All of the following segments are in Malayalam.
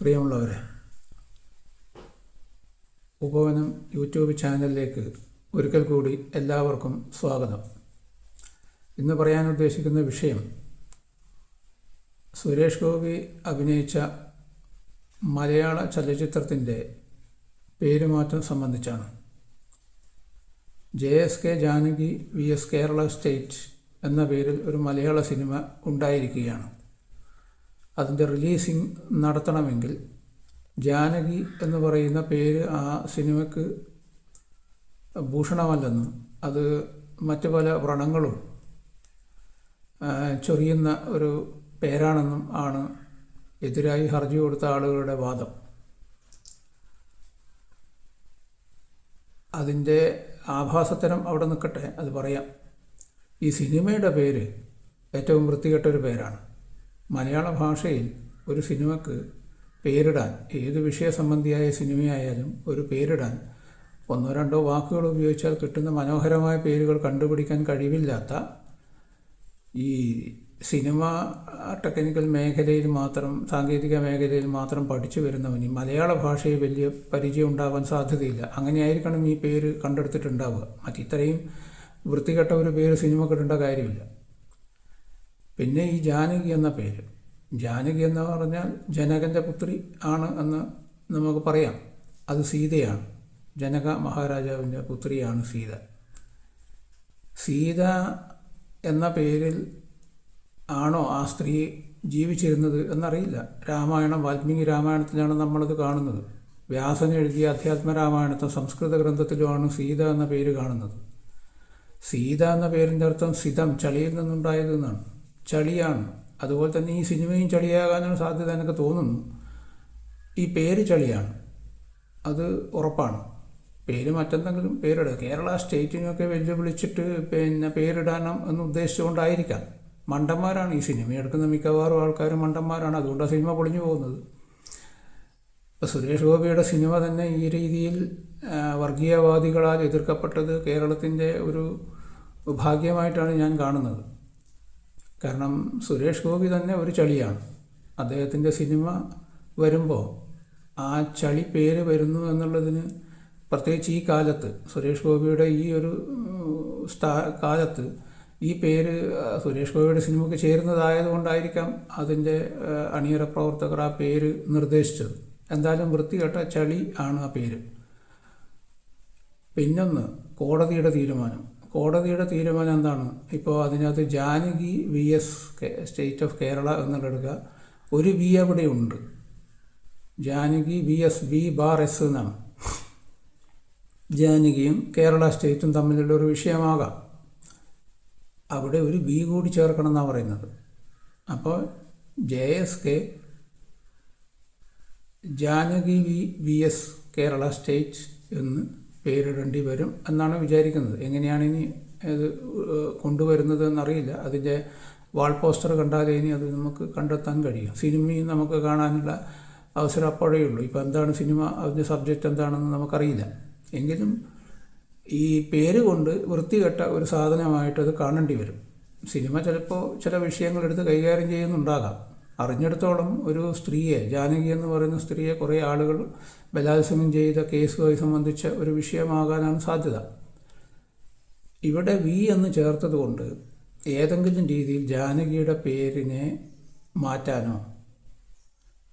പ്രിയമുള്ളവരെ ഉപവനം യൂട്യൂബ് ചാനലിലേക്ക് ഒരിക്കൽ കൂടി എല്ലാവർക്കും സ്വാഗതം. ഇന്ന് പറയാൻ ഉദ്ദേശിക്കുന്ന വിഷയം സുരേഷ് ഗോപി അഭിനയിച്ച മലയാള ചലച്ചിത്രത്തിന്റെ പേരുമാറ്റം സംബന്ധിച്ചാണ്. J S K Janaki V S Kerala state എന്ന പേരിൽ ഒരു മലയാള സിനിമ ഉണ്ടായിരിക്കുകയാണ്. അതിന്റെ റിലീസിങ് നടത്തണമെങ്കിൽ ജാനകി എന്ന് പറയുന്ന പേര് ആ സിനിമയ്ക്ക് ഭൂഷണമല്ലെന്നും അത് മറ്റു പല വ്രണങ്ങളും ചൊറിയുന്ന ഒരു പേരാണെന്നും ആണ് എതിരായി ഹർജി കൊടുത്ത ആളുകളുടെ വാദം. അതിന്റെ ആഭാസത്തരം അവിടെ നിൽക്കട്ടെ അത് പറയാം. ഈ സിനിമയുടെ പേര് ഏറ്റവും വൃത്തികെട്ട ഒരു പേരാണ്. മലയാള ഭാഷയിൽ ഒരു സിനിമക്ക് പേരിടാൻ ഏത് വിഷയ സംബന്ധിയായ സിനിമയായാലും ഒരു പേരിടാൻ ഒന്നോ രണ്ടോ വാക്കുകൾ ഉപയോഗിച്ചാൽ കിട്ടുന്ന മനോഹരമായ പേരുകൾ കണ്ടുപിടിക്കാൻ കഴിവില്ലാത്ത ഈ സിനിമ ടെക്നിക്കൽ മേഖലയിൽ മാത്രം സാങ്കേതിക മേഖലയിൽ മാത്രം പഠിച്ചു വരുന്നവന് മലയാള ഭാഷയെ വലിയ പരിചയം ഉണ്ടാവാൻ സാധ്യതയില്ല. അങ്ങനെയായിരിക്കണം ഈ പേര് കണ്ടെടുത്തിട്ടുണ്ടാവുക. മറ്റിത്രയും വൃത്തികെട്ട ഒരു പേര് സിനിമ കിട്ടേണ്ട കാര്യമില്ല. പിന്നെ ഈ ജാനകി എന്ന പേര്. ജാനകി എന്ന് പറഞ്ഞാൽ ജനകന്റെ പുത്രി ആണ് എന്ന് നമുക്ക് പറയാം. അത് സീതയാണ്. ജനക മഹാരാജാവിന്റെ പുത്രിയാണ് സീത. സീത എന്ന പേരിൽ ആണോ ആ സ്ത്രീ ജീവിച്ചിരുന്നത് എന്നറിയില്ല. രാമായണം വാൽമീകി രാമായണത്തിലാണ് നമ്മളത് കാണുന്നത്. വ്യാസൻ എഴുതിയ അധ്യാത്മ രാമായണത്തെ സംസ്കൃത ഗ്രന്ഥത്തിലുമാണ് സീത എന്ന പേര് കാണുന്നത്. സീത എന്ന പേരിന്റെ അർത്ഥം സിതം ചളിയിൽ നിന്നുണ്ടായത് എന്നാണ്. ചളിയാണ്. അതുപോലെ തന്നെ ഈ സിനിമയും ചളിയാകാനുള്ള സാധ്യത എനിക്ക് തോന്നുന്നു. ഈ പേര് ചളിയാണ്. അത് ഉറപ്പാണ്. പേര് മറ്റെന്തെങ്കിലും പേരിടുക. കേരള സ്റ്റേറ്റിനൊക്കെ വെല്ലുവിളിച്ചിട്ട് പിന്നെ പേരിടാനും എന്ന് ഉദ്ദേശിച്ചുകൊണ്ടായിരിക്കാം. മണ്ടന്മാരാണ് ഈ സിനിമ എടുക്കുന്ന മിക്കവാറും ആൾക്കാരും മണ്ടന്മാരാണ്. അതുകൊണ്ടാണ് സിനിമ പൊളിഞ്ഞു പോകുന്നത്. ഇപ്പോൾ സുരേഷ് ഗോപിയുടെ സിനിമ തന്നെ ഈ രീതിയിൽ വർഗീയവാദികളാൽ എതിർക്കപ്പെട്ടത് കേരളത്തിന്റെ ഒരു ഭാഗ്യമായിട്ടാണ് ഞാൻ കാണുന്നത്. കാരണം സുരേഷ് ഗോപി തന്നെ ഒരു ചളിയാണ്. അദ്ദേഹത്തിന്റെ സിനിമ വരുമ്പോൾ ആ ചളി പേര് വരുന്നു എന്നുള്ളതിന് പ്രത്യേകിച്ച് ഈ കാലത്ത് സുരേഷ് ഗോപിയുടെ ഈ ഒരു സ്ഥാ കാലത്ത് ഈ പേര് സുരേഷ് ഗോപിയുടെ സിനിമയ്ക്ക് ചേരുന്നതായതുകൊണ്ടായിരിക്കാം അതിന്റെ അണിയറ പ്രവർത്തകർ ആ പേര് നിർദ്ദേശിച്ചത്. എന്തായാലും വൃത്തികെട്ട ചളി ആണ് ആ പേര്. പിന്നൊന്ന് കോടതിയുടെ തീരുമാനം. കോടതിയുടെ തീരുമാനം എന്താണ്? ഇപ്പോൾ അതിനകത്ത് Janaki V S state of Kerala എന്നുള്ളെടുക്കുക. ഒരു വി അവിടെ ഉണ്ട്. Janaki V S V bar S എന്നാണ്. ജാനകിയും കേരള സ്റ്റേറ്റും തമ്മിലുള്ള ഒരു വിഷയമാകാം. അവിടെ ഒരു ബി കൂടി ചേർക്കണം എന്നാണ് പറയുന്നത്. അപ്പോൾ J S K Janaki V V S Kerala state എന്ന് പേരിടേണ്ടി വരും എന്നാണ് വിചാരിക്കുന്നത്. എങ്ങനെയാണ് ഇനി ഇത് കൊണ്ടുവരുന്നത് എന്നറിയില്ല അതിന്റെ വാൾ പോസ്റ്റർ കണ്ടാലേ ഇനി അത് നമുക്ക് കണ്ടെത്താൻ കഴിയും. സിനിമയും നമുക്ക് കാണാനുള്ള അവസരം അപ്പോഴേ ഉള്ളൂ. ഇപ്പോൾ എന്താണ് സിനിമ അതിന്റെ സബ്ജക്റ്റ് എന്താണെന്ന് നമുക്കറിയില്ല. എങ്കിലും ഈ പേര് കൊണ്ട് വൃത്തികെട്ട ഒരു സാധനമായിട്ട് അത് കാണേണ്ടി വരും. സിനിമ ചിലപ്പോൾ ചില വിഷയങ്ങളെടുത്ത് കൈകാര്യം ചെയ്യുന്നുണ്ടാകാം. അറിഞ്ഞിടത്തോളം ഒരു സ്ത്രീയെ ജാനകി എന്ന് പറയുന്ന സ്ത്രീയെ കുറേ ആളുകൾ ബലാത്സംഗം ചെയ്ത കേസുമായി സംബന്ധിച്ച ഒരു വിഷയമാകാനാണ് സാധ്യത. ഇവിടെ വി എന്ന് ചേർത്തത് കൊണ്ട് ഏതെങ്കിലും രീതിയിൽ ജാനകിയുടെ പേരിനെ മാറ്റാനോ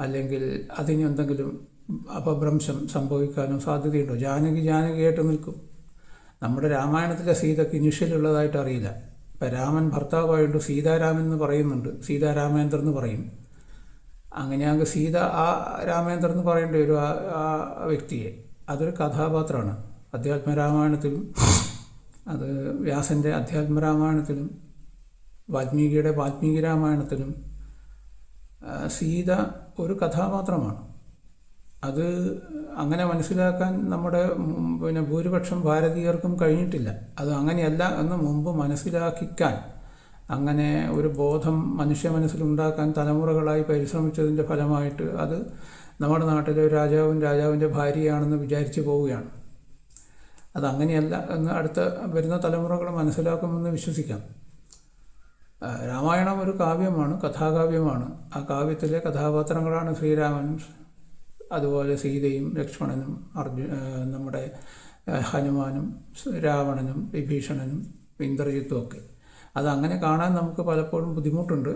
അല്ലെങ്കിൽ അതിന് എന്തെങ്കിലും അപഭ്രംശം സംഭവിക്കാനോ സാധ്യതയുണ്ടോ? ജാനകി ജാനകിയായിട്ട് നിൽക്കും. നമ്മുടെ രാമായണത്തിലെ സീതയ്ക്ക് ഇനിഷ്യലുള്ളതായിട്ട് അറിയില്ല. രാമൻ ഭർത്താവായിട്ട് സീതാരാമൻ എന്ന് പറയുന്നുണ്ട്. സീതാരാമേന്ദ്രൻ എന്ന് പറയും. അങ്ങനെയാണെങ്കിൽ സീത ആ രാമേന്ദ്രൻ എന്ന് പറയേണ്ടി വരും ആ ആ വ്യക്തിയെ. അതൊരു കഥാപാത്രമാണ്. അധ്യാത്മരാമായണത്തിലും അത് വ്യാസന്റെ അധ്യാത്മരാമായണത്തിലും വാൽമീകിയുടെ വാൽമീകി രാമായണത്തിലും സീത ഒരു കഥാപാത്രമാണ്. അത് അങ്ങനെ മനസ്സിലാക്കാൻ നമ്മുടെ പിന്നെ ഭൂരിപക്ഷം ഭാരതീയർക്കും കഴിഞ്ഞിട്ടില്ല. അത് അങ്ങനെയല്ല എന്ന് മുമ്പ് മനസ്സിലാക്കിക്കാൻ അങ്ങനെ ഒരു ബോധം മനുഷ്യ മനസ്സിലുണ്ടാക്കാൻ തലമുറകളായി പരിശ്രമിച്ചതിന്റെ ഫലമായിട്ട് അത് നമ്മുടെ നാട്ടിലെ രാജാവും രാജാവിന്റെ ഭാര്യയാണെന്ന് വിചാരിച്ചു പോവുകയാണ്. അതങ്ങനെയല്ല എന്ന് അടുത്ത വരുന്ന തലമുറകൾ മനസ്സിലാക്കുമെന്ന് വിശ്വസിക്കാം. രാമായണം ഒരു കാവ്യമാണ് കഥാകാവ്യമാണ്. ആ കാവ്യത്തിലെ കഥാപാത്രങ്ങളാണ് ശ്രീരാമൻ അതുപോലെ സീതയും ലക്ഷ്മണനും അർജുന നമ്മുടെ ഹനുമാനും രാവണനും വിഭീഷണനും ഇന്ദ്രജിത്തും ഒക്കെ. അതങ്ങനെ കാണാൻ നമുക്ക് പലപ്പോഴും ബുദ്ധിമുട്ടുണ്ട്.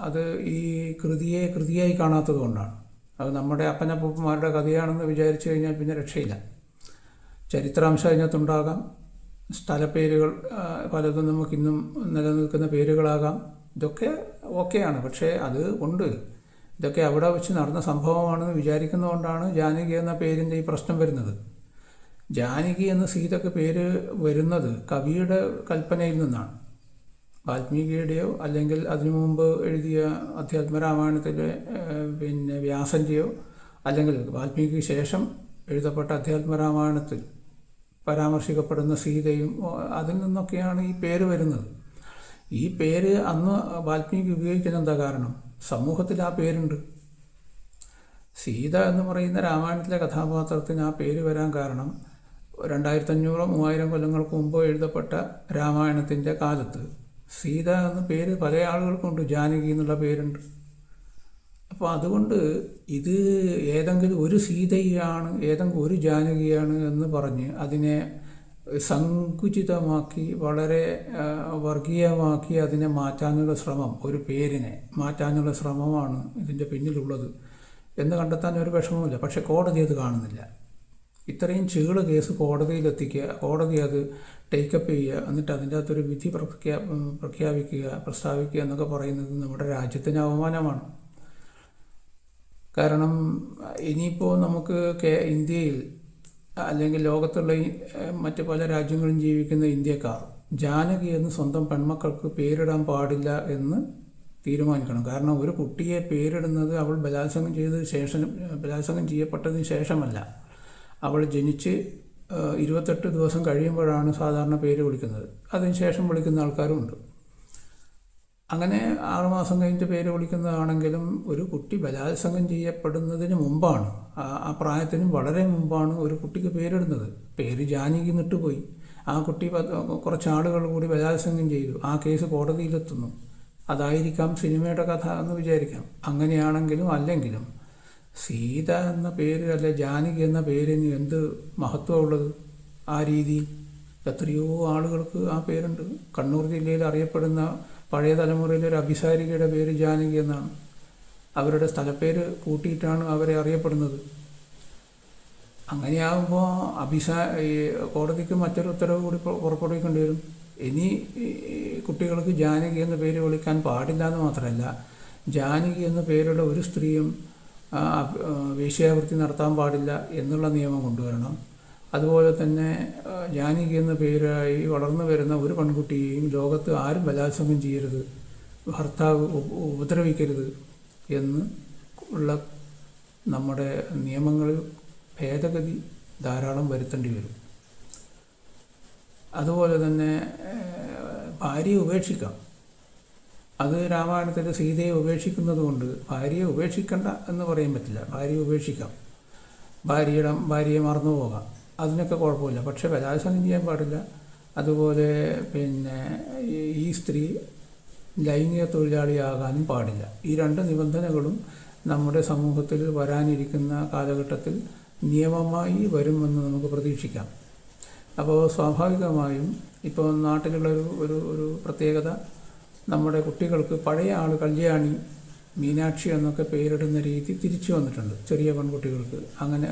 അത് ഈ കൃതിയെ കൃതിയായി കാണാത്തത് കൊണ്ടാണ്. അത് നമ്മുടെ അപ്പനപ്പൂപ്പന്മാരുടെ കഥയാണെന്ന് വിചാരിച്ചു കഴിഞ്ഞാൽ പിന്നെ രക്ഷയില്ല. ചരിത്രാംശം അതിനകത്തുണ്ടാകാം. സ്ഥലപ്പേരുകൾ പലതും നമുക്കിന്നും നിലനിൽക്കുന്ന പേരുകളാകാം. ഇതൊക്കെ ഓക്കെയാണ്. പക്ഷേ അത് ഉണ്ട്. ഇതൊക്കെ അവിടെ വെച്ച് നടന്ന സംഭവമാണെന്ന് വിചാരിക്കുന്നതുകൊണ്ടാണ് ജാനകി എന്ന പേരിന്റെ ഈ പ്രശ്നം വരുന്നത്. ജാനകി എന്ന സീതയ്ക്ക് പേര് വരുന്നത് കവിയുടെ കൽപ്പനയിൽ നിന്നാണ്. വാൽമീകിയുടെയോ അല്ലെങ്കിൽ അതിനു മുമ്പ് എഴുതിയ അധ്യാത്മരാമായണത്തിലെ രാമായണത്തിലെ പിന്നെ വ്യാസന്റെയോ അല്ലെങ്കിൽ വാൽമീകിക്ക് ശേഷം എഴുതപ്പെട്ട അധ്യാത്മരാമായണത്തിൽ പരാമർശിക്കപ്പെടുന്ന സീതയും അതിൽ നിന്നൊക്കെയാണ് ഈ പേര് വരുന്നത്. ഈ പേര് അന്ന് വാൽമീകി ഉപയോഗിക്കുന്ന എന്താ കാരണം? സമൂഹത്തിൽ ആ പേരുണ്ട്. സീത എന്ന് പറയുന്ന രാമായണത്തിലെ കഥാപാത്രത്തിന് ആ പേര് വരാൻ കാരണം രണ്ടായിരത്തഞ്ഞൂറോ മൂവായിരം കൊല്ലങ്ങൾക്ക് മുമ്പ് എഴുതപ്പെട്ട രാമായണത്തിന്റെ കാലത്ത് സീത എന്ന പേര് പല ആളുകൾക്കുണ്ട്. ജാനകി എന്നുള്ള പേരുണ്ട്. അപ്പോൾ അതുകൊണ്ട് ഇത് ഏതെങ്കിലും ഒരു സീതയാണ് ഏതെങ്കിലും ഒരു ജാനകിയാണ് എന്ന് പറഞ്ഞ് അതിനെ സങ്കുചിതമാക്കി വളരെ വർഗീയമാക്കി അതിനെ മാറ്റാനുള്ള ശ്രമം ഒരു പേരിനെ മാറ്റാനുള്ള ശ്രമമാണ് ഇതിന്റെ പിന്നിലുള്ളത് എന്ന് കണ്ടെത്താൻ ഒരു വിഷമവുമില്ല. പക്ഷെ കോടതി അത് കാണുന്നില്ല. ഇത്രയും ചീൾ കേസ് കോടതിയിലെത്തിക്കുക കോടതി അത് ടേക്കപ്പ് ചെയ്യുക എന്നിട്ട് അതിന്റെ അകത്തൊരു വിധി പ്രഖ്യാ പ്രഖ്യാപിക്കുക പ്രസ്താവിക്കുക എന്നൊക്കെ പറയുന്നത് നമ്മുടെ രാജ്യത്തിന് അവമാനമാണ്. കാരണം ഇനിയിപ്പോൾ നമുക്ക് ഇന്ത്യയിൽ അല്ലെങ്കിൽ ലോകത്തുള്ള മറ്റ് പല രാജ്യങ്ങളും ജീവിക്കുന്ന ഇന്ത്യക്കാർ ജാനകി എന്ന് സ്വന്തം പെൺമക്കൾക്ക് പേരിടാൻ പാടില്ല എന്ന് തീരുമാനിക്കണം. കാരണം ഒരു കുട്ടിയെ പേരിടുന്നത് അവൾ ബലാത്സംഗം ചെയ്തതിന് ശേഷം ബലാത്സംഗം ചെയ്യപ്പെട്ടതിന് ശേഷമല്ല. അവൾ ജനിച്ച് ഇരുപത്തെട്ട് ദിവസം കഴിയുമ്പോഴാണ് സാധാരണ പേര് വിളിക്കുന്നത്. അതിനുശേഷം വിളിക്കുന്ന ആൾക്കാരുമുണ്ട് അങ്ങനെ ആറുമാസം കഴിഞ്ഞിട്ട് പേര് വിളിക്കുന്നതാണെങ്കിലും ഒരു കുട്ടി ബലാത്സംഗം ചെയ്യപ്പെടുന്നതിന് മുമ്പാണ്. ആ- പ്രായത്തിന് വളരെ മുമ്പാണ് ഒരു കുട്ടിക്ക് പേരിടുന്നത്. പേര് ജാനിക്ക് നിട്ടുപോയി ആ കുട്ടി കുറച്ച് ആളുകൾ കൂടി ബലാത്സംഗം ചെയ്തു. ആ കേസ് കോടതിയിലെത്തുന്നു. അതായിരിക്കാം സിനിമയുടെ കഥ എന്ന് വിചാരിക്കാം. അങ്ങനെയാണെങ്കിലും അല്ലെങ്കിലും സീത എന്ന പേര് അല്ലെ ജാനകി എന്ന പേരിന് എന്ത് മഹത്വമുള്ളത്? ആ രീതി എത്രയോ ആളുകൾക്ക് ആ പേരുണ്ട്. കണ്ണൂർ ജില്ലയിൽ അറിയപ്പെടുന്ന പഴയ തലമുറയിലെ ഒരു അഭിസാരികയുടെ പേര് ജാനകി എന്നാണ്. അവരുടെ സ്ഥലപ്പേര് കൂട്ടിയിട്ടാണ് അവരെ അറിയപ്പെടുന്നത്. അങ്ങനെയാകുമ്പോൾ അഭിസാ കോടതിക്ക് മറ്റൊരു ഉത്തരവ് കൂടി പുറ- പുറപ്പെടുവിക്കേണ്ടി വരും. ഇനി കുട്ടികൾക്ക് ജാനകി എന്ന പേര് വിളിക്കാൻ പാടില്ല എന്ന് മാത്രമല്ല ജാനകി എന്ന പേരുള്ള ഒരു സ്ത്രീയും വേശ്യാവൃത്തി നടത്താൻ പാടില്ല എന്നുള്ള നിയമം കൊണ്ടുവരണം. അതുപോലെ തന്നെ ജാനകി എന്ന പേരായി വളർന്നു വരുന്ന ഒരു പെൺകുട്ടിയെയും ലോകത്ത് ആരും ബലാത്സംഗം ചെയ്യരുത് ഭർത്താവ് ഉപ- ഉപദ്രവിക്കരുത് എന്ന് ഉള്ള നമ്മുടെ നിയമങ്ങളിൽ ഭേദഗതി ധാരാളം വരുത്തേണ്ടി വരും. അതുപോലെ തന്നെ ഭാര്യയെ ഉപേക്ഷിക്കാം. അത് രാമായണത്തിൽ സീതയെ ഉപേക്ഷിക്കുന്നത് കൊണ്ട് ഭാര്യയെ ഉപേക്ഷിക്കണ്ട എന്ന് പറയാൻ പറ്റില്ല. ഭാര്യയെ ഉപേക്ഷിക്കാം. ഭാര്യയുടെ ഭാര്യയെ മറന്നു പോകാം അതിനൊക്കെ കുഴപ്പമില്ല. പക്ഷേ ബലാത്സംഗം ചെയ്യാൻ പാടില്ല. അതുപോലെ പിന്നെ ഈ- സ്ത്രീ ലൈംഗിക തൊഴിലാളിയാകാനും പാടില്ല. ഈ രണ്ട് നിബന്ധനകളും നമ്മുടെ സമൂഹത്തിൽ വരാനിരിക്കുന്ന കാലഘട്ടത്തിൽ നിയമമായി വരുമെന്ന് നമുക്ക് പ്രതീക്ഷിക്കാം. അപ്പോൾ സ്വാഭാവികമായും ഇപ്പോൾ നാട്ടിലുള്ള ഒരു ഒരു പ്രത്യേകത നമ്മുടെ കുട്ടികൾക്ക് പഴയ ആൾ കല്യാണി മീനാക്ഷി എന്നൊക്കെ പേരിടുന്ന രീതി തിരിച്ചു വന്നിട്ടുണ്ട്. ചെറിയ പെൺകുട്ടികൾക്ക്. അങ്ങനെ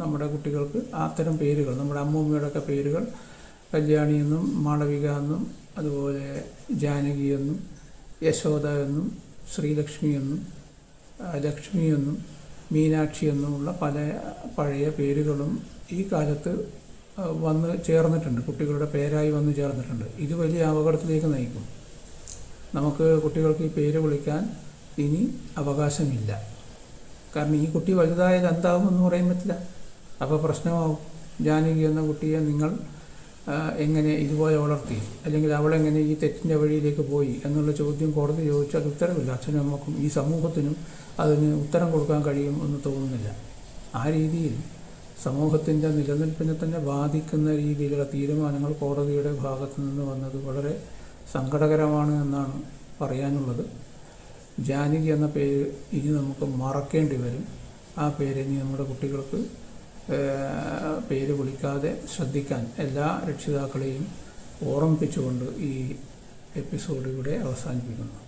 നമ്മുടെ കുട്ടികൾക്ക് അത്തരം പേരുകൾ നമ്മുടെ അമ്മൂമ്മയുടെയൊക്കെ പേരുകൾ കല്യാണി എന്നും മാളവിക എന്നും അതുപോലെ ജാനകി എന്നും യശോദ എന്നും ശ്രീലക്ഷ്മി എന്നും ലക്ഷ്മി എന്നും മീനാക്ഷി എന്നുമുള്ള പല പഴയ പേരുകളും ഈ കാലത്ത് വന്ന് ചേർന്നിട്ടുണ്ട്. കുട്ടികളുടെ പേരായി വന്ന് ചേർന്നിട്ടുണ്ട്. ഇത് വലിയ അപകടത്തിലേക്ക് നയിക്കും. നമുക്ക് കുട്ടികൾക്ക് ഈ പേര് വിളിക്കാൻ ഇനി അവകാശമില്ല. കാരണം ഈ കുട്ടി വലുതായാൽ എന്താകുമെന്ന് പറയാൻ പറ്റില്ല. അപ്പോൾ പ്രശ്നമാവും. ജാനകി എന്ന കുട്ടിയെ നിങ്ങൾ എങ്ങനെ ഇതുപോലെ വളർത്തി? അല്ലെങ്കിൽ അവളെങ്ങനെ ഈ തെറ്റിന്റെ വഴിയിലേക്ക് പോയി എന്നുള്ള ചോദ്യം കോടതി ചോദിച്ചാൽ ഉത്തരവില്ല. അച്ഛനും അമ്മക്കും ഈ സമൂഹത്തിനും അതിന് ഉത്തരം കൊടുക്കാൻ കഴിയും എന്ന് തോന്നുന്നില്ല. ആ രീതിയിൽ സമൂഹത്തിന്റെ നിലനിൽപ്പിനെ തന്നെ ബാധിക്കുന്ന രീതിയിലുള്ള തീരുമാനങ്ങൾ കോടതിയുടെ ഭാഗത്തു നിന്ന് വന്നത് വളരെ സങ്കടകരമാണ് എന്നാണ് പറയാനുള്ളത്. ജാനകി എന്ന പേര് ഇനി നമുക്ക് മറക്കേണ്ടി വരും. ആ പേര് ഇനി നമ്മുടെ കുട്ടികൾക്ക് പേര് വിളിക്കാതെ ശ്രദ്ധിക്കാൻ എല്ലാ രക്ഷിതാക്കളെയും ഓർമ്മിപ്പിച്ചുകൊണ്ട് ഈ എപ്പിസോഡ് ഇവിടെ അവസാനിപ്പിക്കുന്നു.